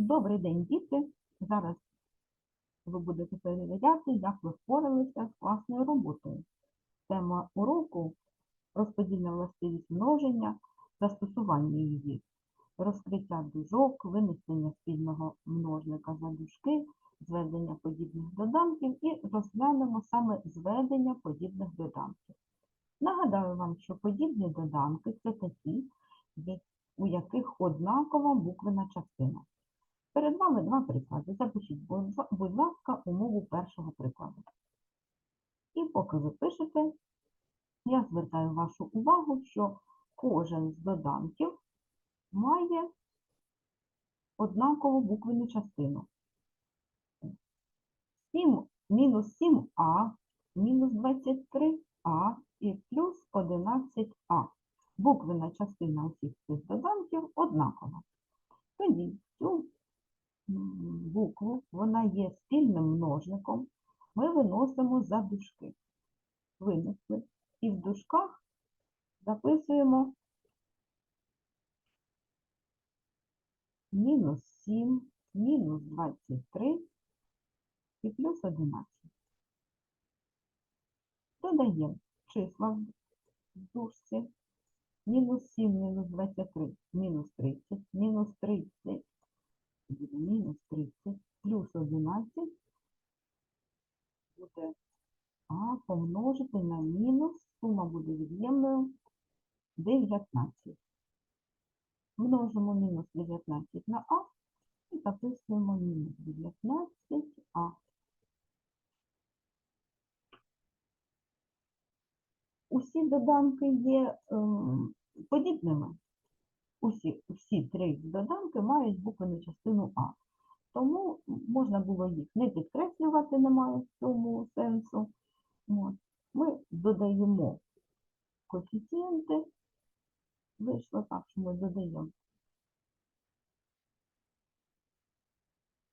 Добрий день, діти! Зараз ви будете перевіряти, як ви впоралися з класною роботою. Тема уроку розподільна властивість множення, застосування її, розкриття дужок, винесення спільного множника за дужки, зведення подібних доданків і розглянемо саме зведення подібних доданків. Нагадаю вам, що подібні доданки це такі, у яких однакова буквена частина. Перед вами два приклади. Запишіть, будь ла- будь ласка, умову першого прикладу. І поки ви пишете, я звертаю вашу увагу, що кожен з доданків має однакову буквену частину. 7, мінус 7а, мінус 23а і плюс 11а. Буквена частина усіх цих доданків однакова. Вона є спільним множником, ми виносимо за дужки. Винесли. І в дужках записуємо мінус 7, мінус 23 і плюс 11. Додаємо числа в дужці. Мінус 7, мінус 23, мінус 30, мінус 30 буде мінус 30 плюс 11 буде А помножити на мінус, сума буде від'ємною 19. Множимо мінус 19 на А і записуємо мінус 19А. Усі доданки є ем, подібними. Усі, всі три доданки мають буквену частину А. Тому можна було їх не підкреслювати, немає в цьому сенсу. Ми додаємо коефіцієнти. Вийшло так, що ми додаємо